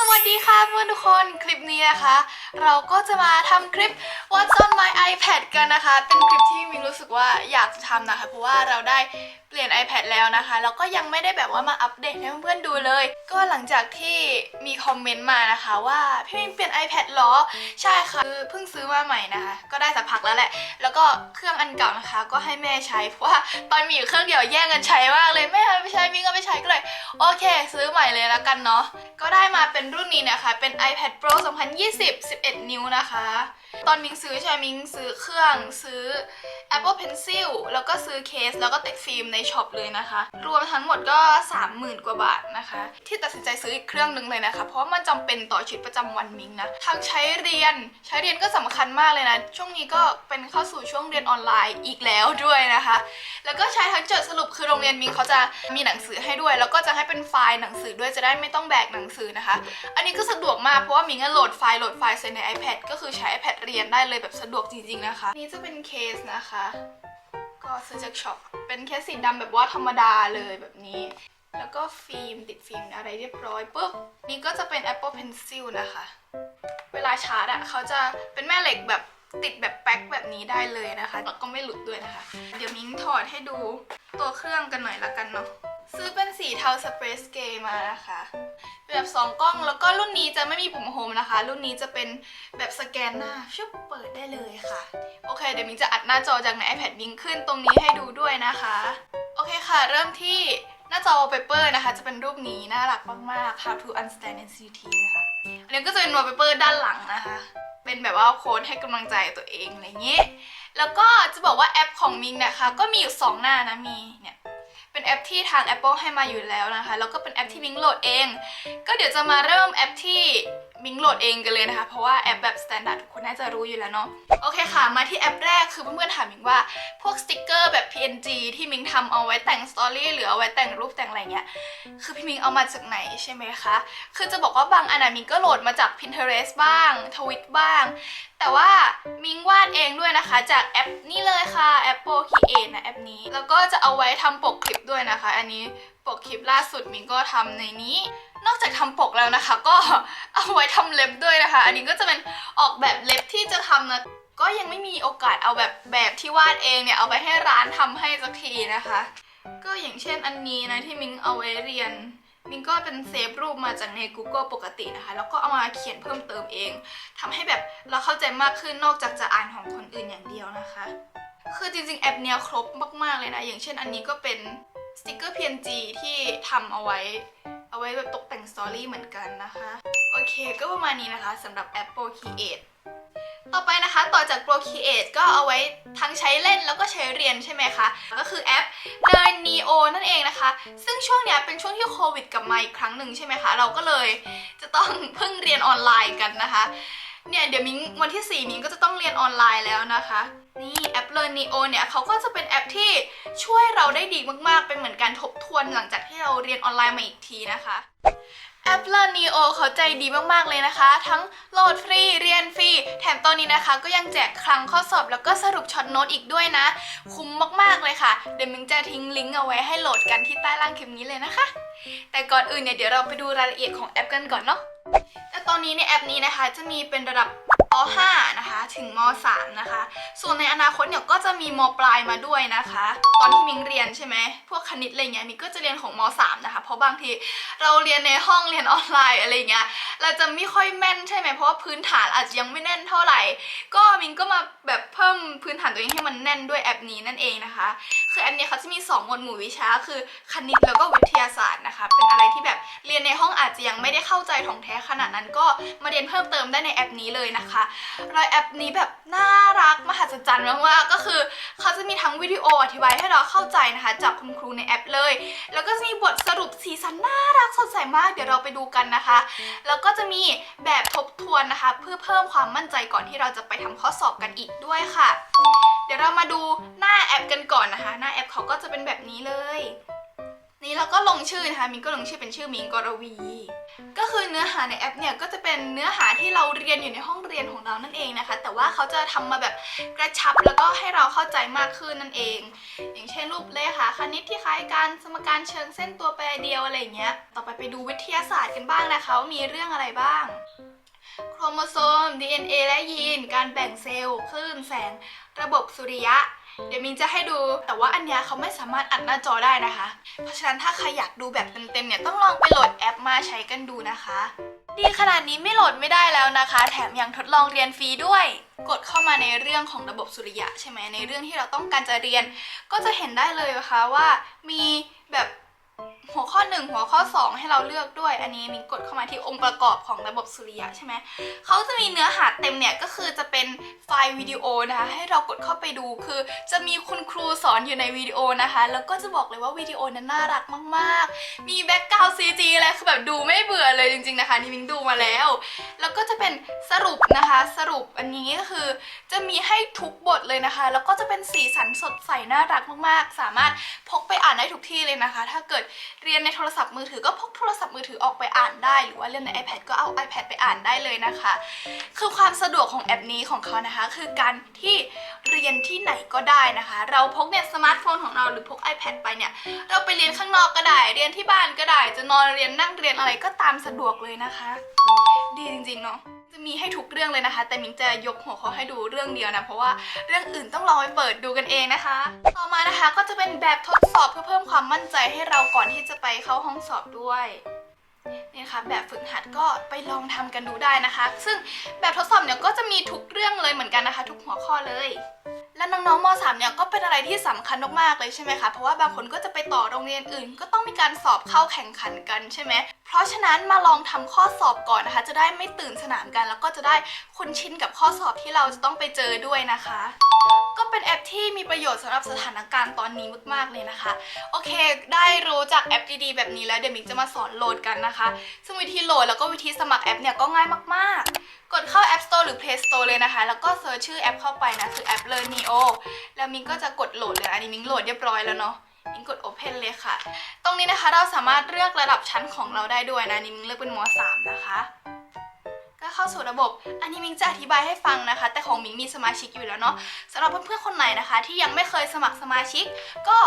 สวัสดีค่ะเพื่อนทุกคนคลิปนี้นะคะ เราก็จะมาทำคลิป What's on my iPad กันนะคะ เป็นคลิปที่มินรู้สึกว่าอยากจะทำนะคะ เพราะว่าเราได้เปลี่ยน iPad แล้วนะคะ แล้วก็ยังไม่ได้แบบว่ามาอัปเดตให้เพื่อนๆดูเลย ก็หลังจากที่มีคอมเมนต์มานะคะ ว่าพี่มินเปลี่ยน iPad หรอ ใช่ค่ะคือเพิ่งซื้อมาใหม่นะคะ ก็ได้สักพักแล้วแหละ แล้วก็เครื่องอันเก่านะคะ ก็ให้แม่ใช้ เพราะว่าตอนมีอยู่เครื่องเดียวแย่งกันใช้มากเลย แม่เอาไปใช้มิงก็ไปใช้ก็เลย โอเค ซื้อใหม่เลยแล้วกันเนาะ ก็ได้มาเป็นรุ่นนี้นะคะ เป็น iPad Pro 2020 11 นิ้วนะคะ ตอนมิงซื้อใช่มมิงซื้อเครื่องซื้อ Apple Pencil แล้วก็ซื้อเคสแล้วก็ติดฟิล์มในช็อปเลยนะคะ รวมทั้งหมดก็ 30,000 กว่าบาทนะคะ ที่ตัดสินใจซื้ออีกเครื่องหนึ่งเลยนะคะ เพราะมันจำเป็นต่อชีวิตประจำวันมิงนะทั้งใช้เรียนใช้เรียนก็สำคัญมากเลยนะ ช่วงนี้ก็เป็นเข้าสู่ช่วงเรียนออนไลน์อีกแล้วด้วยนะคะ แล้วก็ใช้ทั้งจดสรุปคือโรงเรียนมิงเขาจะมีหนังสือให้ด้วย แล้วก็จะให้เป็นไฟล์หนังสือด้วยจะได้ไม่ต้องแบกหนังสือนะคะ อันนี้ก็สะดวกมากเพราะว่ามิงก็โหลดไฟล์โหลดไฟล์ใส่ใน iPad ก็คือใช้ iPad เรียนได้เลยแบบสะดวกจริงๆนะคะ นี่จะเป็นเคสนะคะ ก็ซื้อจากช็อปเป็นแคสสีดำแบบว่าธรรมดาเลยแบบนี้ แล้วก็ฟิล์มติดฟิล์มอะไรเรียบร้อยปุ๊บนี่ก็จะเป็น Apple Pencil นะคะ เวลาชาร์จอะเขาจะเป็นแม่เหล็กแบบติดแบบแป๊กแบบนี้ได้เลยนะคะ แล้วก็ไม่หลุดด้วยนะคะ เดี๋ยวมิ้งถอดให้ดูตัวเครื่องกันหน่อยละกันเนาะ ซื้อเป็นสีเทาสเปรสเกย์มานะคะ แบบสองกล้องแล้วก็รุ่นนี้จะไม่มีปุ่มโฮมนะคะ รุ่นนี้จะเป็นแบบสแกนหน้าชุบเปิดได้เลยค่ะ โอเค เดี๋ยวมิ้งจะอัดหน้าจอจากใน iPad มิ้งขึ้นตรงนี้ให้ดูด้วยนะคะ โอเคค่ะ เริ่มที่หน้าจอ wallpaper นะคะ จะเป็นรูปนี้น่ารักมากๆ How to understand NCT นะคะอันนี้ก็จะเป็น wallpaper ด้านหลังนะคะ เป็นแบบว่าโค้ดให้กำลังใจตัวเองอะไรอย่างนี้ แล้วก็จะบอกว่าแอปของมิงนะคะ ก็มีอยู่ 2 หน้านะมีเนี่ย เป็นแอปที่ทาง Apple ให้มาอยู่แล้วนะคะ แล้วก็เป็นแอปที่มิงโหลดเอง ก็เดี๋ยวจะมาเริ่มแอปที่ มิงโหลดเองกันเลยนะคะ เพราะว่าแอปแบบสแตนดาร์ดทุกคนน่าจะรู้อยู่แล้วเนาะโอเคค่ะ มาที่แอปแรกคือเพื่อนๆถามมิงว่าพวกสติกเกอร์แบบ PNG ที่มิงทำเอาไว้แต่งสตอรี่หรือเอาไว้แต่งรูปแต่งอะไรเงี้ยคือพี่มิงเอามาจากไหนใช่ไหมคะ คือจะบอกว่าบางอันนะมิงก็โหลดมาจาก Pinterest บ้างทวิตบ้าง แต่ว่ามิงวาดเองด้วยนะคะ จากแอปนี่เลยค่ะ Apple Create นะแอปนี้ แล้วก็จะเอาไว้ทำปกคลิปด้วยนะคะ อันนี้ปกคลิปล่าสุดมิงก็ทำในนี้ นอกจากทำปกแล้วนะคะ ก็เอาไว้ทำเล็บด้วยนะคะ อันนี้ก็จะเป็นออกแบบเล็บที่จะทำนะก็ยังไม่มีโอกาสเอาแบบแบบที่วาดเองเนี่ยเอาไปให้ร้านทำให้สักทีนะคะ ก็อย่างเช่นอันนี้นะที่มิงเอาไว้เรียนมิงก็เป็นเซฟรูปมาจากใน Google ปกตินะคะ แล้วก็เอามาเขียนเพิ่มเติมเองทำให้แบบเราเข้าใจมากขึ้นนอกจากจะอ่านของคนอื่นอย่างเดียวนะคะ คือจริงๆ แอปเนี้ยครบมากๆเลยนะ อย่างเช่นอันนี้ก็เป็นสติกเกอร์ PNG ที่ทำเอาไว้ เอาไว้แบบตกแต่งสตอรี่เหมือนกันนะคะ โอเคก็ประมาณนี้นะคะสำหรับ Apple Create ต่อไปนะคะต่อจาก Procreate ก็เอาไว้ทั้งใช้เล่นแล้วก็ใช้เรียนใช่ไหมคะ ก็คือแอป Learn Neo นั่นเองนะคะ ซึ่งช่วงเนี้ยเป็นช่วงที่โควิดกลับมาอีกครั้งหนึ่งใช่ไหมคะ เราก็เลยจะต้องพึ่งเรียนออนไลน์กันนะคะ เนี่ยเดี๋ยวมิงวันที่ 4 มิงก็จะต้องเรียนออนไลน์แล้วนะคะ นี่แอป Learn Neo เนี่ยเขาก็จะเป็นแอปที่ช่วยเราได้ดีมากๆ เป็นเหมือนการทบทวนหลังจากที่เราเรียนออนไลน์มาอีกทีนะคะแอป Learn Neo เขาใจดีมากๆเลยนะคะ ทั้งโหลดฟรีเรียนฟรี แถมตอนนี้นะคะก็ยังแจกคลังข้อสอบแล้วก็สรุปช็อตโน้ตอีกด้วยนะ คุ้มมากๆเลยค่ะ เดี๋ยวมิงจะทิ้งลิงก์เอาไว้ให้โหลดกันที่ใต้ล่างคลิปนี้เลยนะคะ แต่ก่อนอื่นเนี่ยเดี๋ยวเราไปดูรายละเอียดของแอปกันก่อนเนาะ ตอนนี้ในแอปนี้นะคะ จะมีเป็นระดับป .5 นะคะ ถึงม .3 นะคะ ส่วนในอนาคตเนี่ยก็จะมีมปลายมาด้วยนะคะ ตอนที่มิงเรียนใช่ไหม พวกคณิตอะไรเงี้ยมิงก็จะเรียนของม .3 นะคะ เพราะบางทีเราเรียนในห้องเรียนออนไลน์อะไรเงี้ย เราจะไม่ค่อยแม่นใช่ไหม เพราะว่าพื้นฐานอาจจะยังไม่แน่นเท่าไหร่ ก็มิงก็มาแบบเพิ่มพื้นฐานตัวเองให้มันแน่นด้วยแอปนี้นั่นเองนะคะ คือแอปนี้เขาจะมี 2 หมวดหมู่วิชา คือคณิตแล้วก็วิทยาศาสตร์นะคะ เป็นอะไรที่แบบเรียนในห้องอาจจะยังไม่ได้เข้าใจถ่องแท้ขนาดนั้นกก็มาเรียนเพิ่มเติมได้ในแอปนี้เลยนะคะรายแอปนี้แบบน่ารักมหัศจรรย์มากๆก็คือเขาจะมีทั้งวิดีโออธิบายให้เราเข้าใจนะคะ จากคุณครูในแอปเลย แล้วก็จะมีบทสรุปสีสันน่ารักสดใสมากเดี๋ยวเราไปดูกันนะคะ แล้วก็จะมีแบบทบทวนนะคะ เพื่อเพิ่มความมั่นใจก่อนที่เราจะไปทำข้อสอบกันอีกด้วยค่ะ เดี๋ยวเรามาดูหน้าแอปกันก่อนนะคะ หน้าแอปเขาก็จะเป็นแบบนี้เลย นี่เราก็ลงชื่อนะคะมิงก็ลงชื่อเป็นชื่อมิงกรวี ก็คือเนื้อหาในแอปเนี่ยก็จะเป็นเนื้อหาที่เราเรียนอยู่ในห้องเรียนของเรานั่นเองนะคะ แต่ว่าเขาจะทำมาแบบกระชับแล้วก็ให้เราเข้าใจมากขึ้นนั่นเอง อย่างเช่นรูปเลขาคณิตที่คล้ายกันสมการเชิงเส้นตัวแปรเดียวอะไรเงี้ย ต่อไปไปดูวิทยาศาสตร์กันบ้างนะคะว่ามีเรื่องอะไรบ้าง โครโมโซม DNA และยีน การแบ่งเซลล์คลื่นแสง ระบบสุริยะ เดี๋ยวมินจะให้ดู แต่ว่าอันเนี้ยเขาไม่สามารถอัดหน้าจอได้นะคะ เพราะฉะนั้นถ้าใครอยากดูแบบเต็มๆเนี่ยต้องลองไปโหลดแอปมาใช้กันดูนะคะ ดีขนาดนี้ไม่โหลดไม่ได้แล้วนะคะ แถมยังทดลองเรียนฟรีด้วย กดเข้ามาในเรื่องของระบบสุริยะใช่ไหมในเรื่องที่เราต้องการจะเรียน ก็จะเห็นได้เลยนะคะว่ามีแบบ หัวข้อ 1 หัวข้อ 2 ให้เราเลือกด้วย อันนี้มินกดเข้ามาที่องค์ประกอบของระบบสุริยะใช่ไหมเขาจะมีเนื้อหาเต็มเนี่ยก็คือจะเป็นไฟล์วิดีโอนะคะ ให้เรากดเข้าไปดูคือ จะมีคุณครูสอนอยู่ในวิดีโอนะคะ แล้วก็จะบอกเลยว่าวิดีโอนั้นน่ารักมาก ๆ มีแบ็กกราวด์ซีจีอะไรคือแบบดูไม่เบื่อเลยจริง ๆนะคะนี่มินดูมาแล้ว แล้วก็จะเป็นสรุปนะคะสรุปอันนี้ก็คือ จะมีให้ทุกบทเลยนะคะ แล้วก็จะเป็นสีสันสดใสน่ารักมาก ๆ สามารถพกไปอ่านได้ทุกที่เลยนะคะ ถ้าเกิดเรียนในโทรศัพท์มือถือก็พกโทรศัพท์มือถือออกไปอ่านได้ หรือว่าเรียนใน iPad ก็เอา iPad ไปอ่านได้เลยนะคะ คือความสะดวกของแอปนี้ของเขานะคะ คือการที่เรียนที่ไหนก็ได้นะคะ เราพกเนี่ยสมาร์ทโฟนของเราหรือพก iPad ไปเนี่ยเราไปเรียนข้างนอกก็ได้ เรียนที่บ้านก็ได้ จะนอนเรียนนั่งเรียนอะไรก็ตามสะดวกเลยนะคะ ดีจริงๆเนาะ จะมีให้ทุกเรื่องเลยนะคะ แต่มิงจะยกหัวข้อให้ดูเรื่องเดียวนะ เพราะว่าเรื่องอื่นต้องลองไปเปิดดูกันเองนะคะ ต่อมานะคะก็จะเป็นแบบทดสอบเพื่อเพิ่มความมั่นใจให้เราก่อนที่จะไปเข้าห้องสอบด้วยนี่นะคะแบบฝึกหัดก็ไปลองทำกันดูได้นะคะ ซึ่งแบบทดสอบเนี่ยก็จะมีทุกเรื่องเลยเหมือนกันนะคะ ทุกหัวข้อเลยและน้องๆม .3 เนี่ยก็เป็นอะไรที่สำคัญมากๆเลยใช่ไหมคะ เพราะว่าบางคนก็จะไปต่อโรงเรียนอื่น ก็ต้องมีการสอบเข้าแข่งขันกันใช่ไหม เพราะฉะนั้นมาลองทำข้อสอบก่อนนะคะ จะได้ไม่ตื่นสนามกัน แล้วก็จะได้คุ้นชินกับข้อสอบที่เราจะต้องไปเจอด้วยนะคะ ก็เป็นแอปที่มีประโยชน์สำหรับสถานการณ์ตอนนี้มากๆเลยนะคะ โอเค ได้รู้จากแอปดีๆแบบนี้แล้วเดี๋ยวมิกจะมาสอนโหลดกันนะคะ ซึ่งวิธีโหลดแล้วก็วิธีสมัครแอปเนี่ยก็ง่ายมากๆ กดเข้า App Store หรือ Play Store เลยนะคะ แล้วก็เซิร์ชชื่อแอปเข้าไปนะคือแอป Learn Neo แล้วมิงก็จะกดโหลดเลยอันนี้มิงโหลดเรียบร้อยแล้วเนาะ นิงกด Open เลยค่ะ ตรงนี้นะคะเราสามารถเลือกระดับชั้นของเราได้ด้วยนะนี่มิงเลือกเป็นม .3 นะคะก็เข้าสู่ระบบ อันนี้มิงจะอธิบายให้ฟังนะคะ แต่ของมิงมีสมาชิกอยู่แล้วเนาะสำหรับเพื่อนๆคนไหนนะคะ ที่ยังไม่เคยสมัครสมาชิก ก็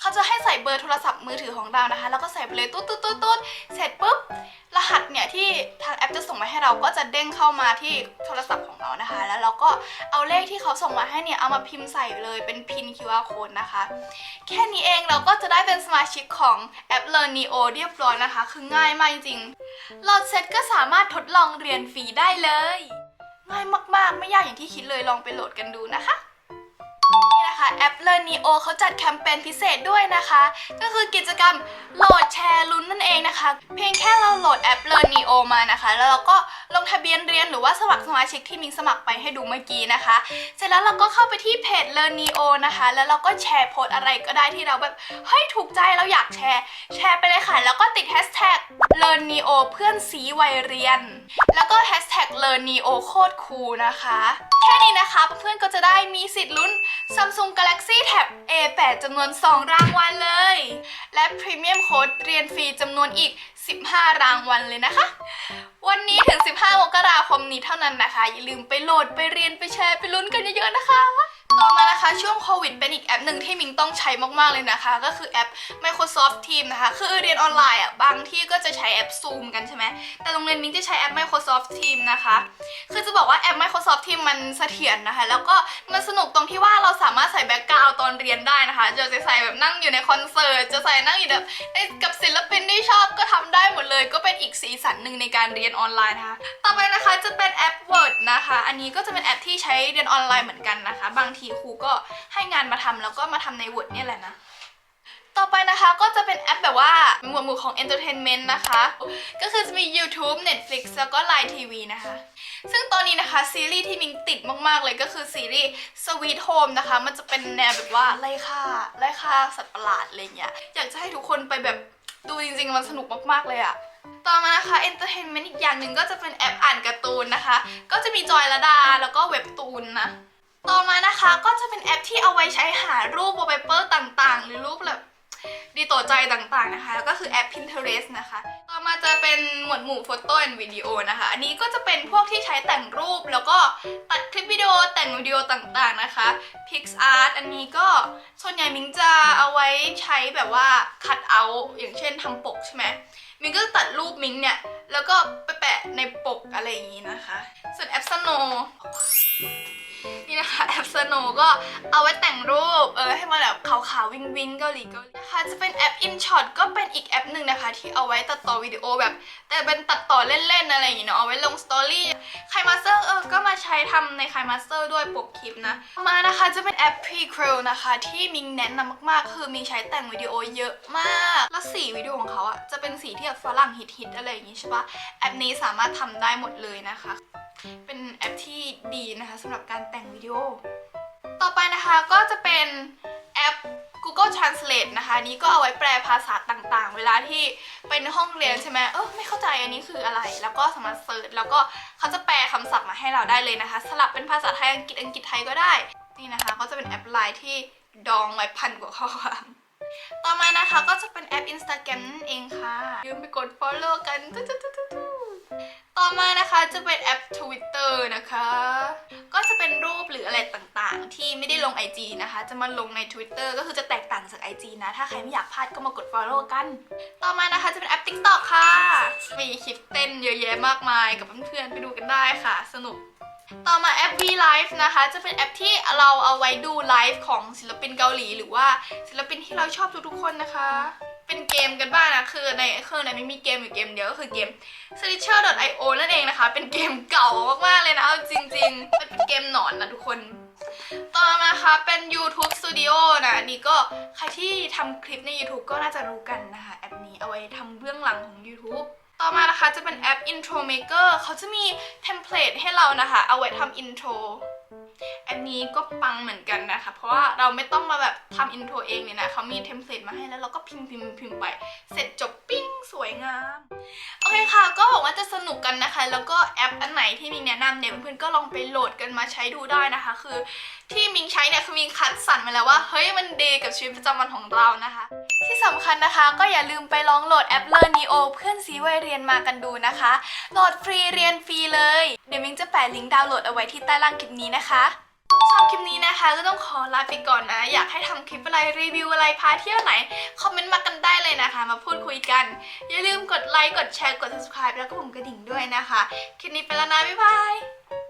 เขาจะให้ใส่เบอร์โทรศัพท์มือถือของเรานะคะ แล้วก็ใส่ไปเลยตุ๊ดตุ๊ดตุ๊ดตุ๊ดเสร็จปุ๊บ หัสเนี่ยที่ทางแอปจะส่งมาให้เราก็จะเด้งเข้ามาที่โทรศัพท์ของเรานะคะ แล้วเราก็เอาเลขที่เขาส่งมาให้เนี่ยเอามาพิมพ์ใส่เลยเป็นพิน QR code นะคะ แค่นี้เองเราก็จะได้เป็นสมาชิกของแอป Learn Neo เรียบร้อยนะคะ คือง่ายมากจริงๆโหลดเสร็จก็สามารถทดลองเรียนฟรีได้เลย ง่ายมากๆ ไม่ยากอย่างที่คิดเลยลองไปโหลดกันดูนะคะ นะคะแอป Learn e o เขาจัดแคมเปญพิเศษด้วยนะคะ ก็คือกิจกรรมโหลดแชร์ลุ้นนั่นเองนะคะ เพียงแค่เราโหลดแอป Learn Neo มานะคะ แล้วเราก็ลงทะเบียนเรียนหรือว่าสมัครสมาชิกที่มิงสมัครไปให้ดูเมื่อกี้นะคะ เสร็จแล้วเราก็เข้าไปที่เพจ Learn Neo นะคะ แล้วเราก็แชร์โพสอะไรก็ได้ที่เราแบบเฮ้ยถูกใจเราอยากแชร์ แชร์ไปเลยค่ะ แล้วก็ติด hashtag Learn Neo เพื่อนสีวัยเรียน แล้วก็ hashtag Learn Neo โคตรคูลนะคะ ค่นี้นะคะ เพื่อนๆก็จะได้มีสิทธิ์ลุ้น Samsung Galaxy Tab A8 จำนวน 2 รางวัลเลย และ Premium Code เรียนฟรีจำนวนอีก 15 รางวัลเลยนะคะ วันนี้ถึง 15มกราคมนี้เท่านั้นนะคะ อย่าลืมไปโหลดไปเรียนไปแชร์ไปลุ้นกันเยอะๆนะคะ ต่อมานะคะช่วงโควิดเป็นอีกแอปหนึ่งที่มิงต้องใช้มากๆเลยนะคะ ก็คือแอป Microsoft Teams นะคะ คือเรียนออนไลน์อะบางที่ก็จะใช้แอป Zoom กันใช่ไหมแต่โรงเรียนมิงจะใช้แอป Microsoft Teams นะคะ คือจะบอกว่าแอป Microsoft Teams มันเสถียรนะคะ แล้วก็มันสนุกตรงที่ว่าเราสามารถใส่แบ็กกราวด์ตอนเรียนได้นะคะจะใส่แบบนั่งอยู่ในคอนเสิร์ตจะใส่นั่งอยู่แบบกับศิลปินที่ชอบก็ทำได้หมดเลย ก็เป็นอีกสีสันหนึ่งในการเรียนออนไลน์นะคะ ต่อไปนะคะจะเป็นแอป Word นะคะ อันนี้ก็จะเป็นแอปที่ใช้เรียนออนไลน์เหมือนกันนะคะ บางทีครูก็ให้งานมาทำแล้วก็มาทำใน Word เนี่ยแหละนะ ต่อไปนะคะก็จะเป็นแอปแบบว่าหมวดหมู่ของ Entertainment นะคะ ก็คือจะมี YouTube Netflix แล้วก็ Line TV นะคะ ซึ่งตอนนี้นะคะซีรีส์ที่มิงติดมากๆเลยก็คือซีรีส์ Sweet Home นะคะ มันจะเป็นแนวแบบว่าไล่ฆ่าไล่ฆ่าสัตว์ประหลาดอะไรเงี้ยอยากจะให้ทุกคนไปแบบดูจริงๆ มันสนุกมากๆเลยอะต่อมานะคะ Entertainment อีกอย่างหนึ่งก็จะเป็นแอปอ่านการ์ตูนนะคะ ก็จะมีจอยละดา แล้วก็เว็บตูนนะ ต่อมานะคะก็จะเป็นแอปที่เอาไว้ใช้หารูป wallpaper ต่างๆ หรือรูปแบบดีต่อใจต่างๆนะคะแล้วก็คือแอป Pinterest นะคะ ต่อมาจะเป็นหมวดหมู่โฟโต้แอนวิดีโอนะคะ อันนี้ก็จะเป็นพวกที่ใช้แต่งรูปแล้วก็ตัดคลิปวิดีโอแต่งวิดีโอต่างๆนะคะ PixArt อันนี้ก็ส่วนใหญ่มิงจะเอาไว้ใช้แบบว่าคัดเอาอย่างเช่นทำปกใช่ไหมมิงก็จะตัดรูปมิงเนี่ย แล้วก็ไปแปะในปกอะไรอย่างนี้นะคะ ส่วนแอปสโน นี่นะคะแอปสโนก็เอาไว้แต่งรูปเออให้มันแบบขาวๆวิงวิงเกาหลีเกาหลีนะคะจะเป็นแอป InShot ก็เป็นอีกแอปหนึ่งนะคะ ที่เอาไว้ตัดต่อวิดีโอแบบ แต่เป็นตัดต่อเล่นๆอะไรอย่างเงี้ยเนาะเอาไว้ลงสตอรี่ไคมาสเตอร์เออก็มาใช้ทำในไคมาสเตอร์ด้วยปกคลิปนะต่อมานะคะจะเป็นแอป p r e c r e นะคะที่มิงแนะนำมากๆ คือมิงใช้แต่งวิดีโอเยอะมาก แล้วสีวิดีโอของเขาอะจะเป็นสีที่แบบฝรั่งฮิตๆอะไรอย่างงี้ใช่ปะแอปนี้สามารถทำได้หมดเลยนะคะ เป็นแอปที่ดีนะคะสำหรับการแต่งวิดีโอ ต่อไปนะคะก็จะเป็นแอป Google Translate นะคะนี้ก็เอาไว้แปลภาษาต่างๆ เวลาที่ไปในห้องเรียนใช่ไหมเออไม่เข้าใจอันนี้คืออะไร แล้วก็สามารถเซิร์ชแล้วก็เขาจะแปลคำศัพท์มาให้เราได้เลยนะคะ สลับเป็นภาษาไทยอังกฤษอังกฤษไทยก็ได้ นี่นะคะ ก็จะเป็นแอปไลน์ที่ดองไว้พันกว่าข้อความต่อมานะคะก็จะเป็นแอป Instagram นั่นเองค่ะอย่าลืมไปกด follow กันตุ๊ มานะคะจะเป็นแอป Twitter นะคะ ก็จะเป็นรูปหรืออะไรต่างๆ ที่ไม่ได้ลง IG นะคะ จะมาลงใน Twitter ก็คือจะแตกต่างจาก IG นะ ถ้าใครไม่อยากพลาดก็มากด follow กัน ต่อมานะคะจะเป็นแอป TikTok ค่ะ มีคลิปเต้นเยอะแยะมากมายกับเพื่อนๆไปดูกันได้ค่ะ สนุก ต่อมาแอป V Live นะคะ จะเป็นแอปที่เราเอาไว้ดูไลฟ์ของศิลปินเกาหลี หรือว่าศิลปินที่เราชอบทุกๆคนนะคะ เป็นเกมกันบ้างนะคือในเครื่องในไม่มีเกมอยู่เกมเดียวก็คือเกม s l i t c h e r io นั่นเองนะคะ เป็นเกมเก่ามากๆเลยนะเอาจริงๆเป็นเกมหนอนนะทุกคนต่อมานะคะเป็น YouTube Studio นะอันนี้ก็ใครที่ทำคลิปใน YouTube ก็น่าจะรู้กันนะคะ แอปนี้เอาไว้ทำเบื้องหลังของ YouTube ต่อมานะคะจะเป็นแอป Intro Maker เขาจะมีเทมเพลตให้เรานะคะ เอาไว้ทำ intro อั นี้ก็ปังเหมือนกันนะคะ เพราะว่าเราไม่ต้องมาแบบทำอินโทรเองเนี่ยนะเขามีเทมเพลตมาให้แล้วเราก็พิมพ์พิมพ์พิมพ์ไป เสร็จจบปิ้งสวยงาม โอเคค่ะ ก็หวังว่าจะสนุกกันนะคะ แล้วก็แอปอันไหนที่มิงแนะนำเนี่ยเพื่อนๆก็ลองไปโหลดกันมาใช้ดูได้นะคะ คือที่มิงใช้เนี่ยคือมิงคัดสรรมาแล้วว่าเฮ้ยมันดีกับชีวิตประจำวันของเรานะคะ ที่สำคัญนะคะก็อย่าลืมไปลองโหลดแอป Learneo เพื่อนซีวัยเรียนมากันดูนะคะโหลดฟรีเรียนฟรีเลย เดี๋ยวมิงจะแปะลิงก์ดาวน์โหลดเอาไว้ที่ใต้ล่างคลิปนี้นะคะ ชอบคลิปนี้นะคะก็ต้องขอลาไปก่อนนะ อยากให้ทำคลิปอะไรรีวิวอะไรพาเที่ยวไหน คอมเมนต์มากันได้เลยนะคะ มาพูดคุยกัน อย่าลืมกดไลค์กดแชร์กด subscribe แล้วก็ปุ่มกระดิ่งด้วยนะคะ คลิปนี้ไปแล้วนะบ๊ายบาย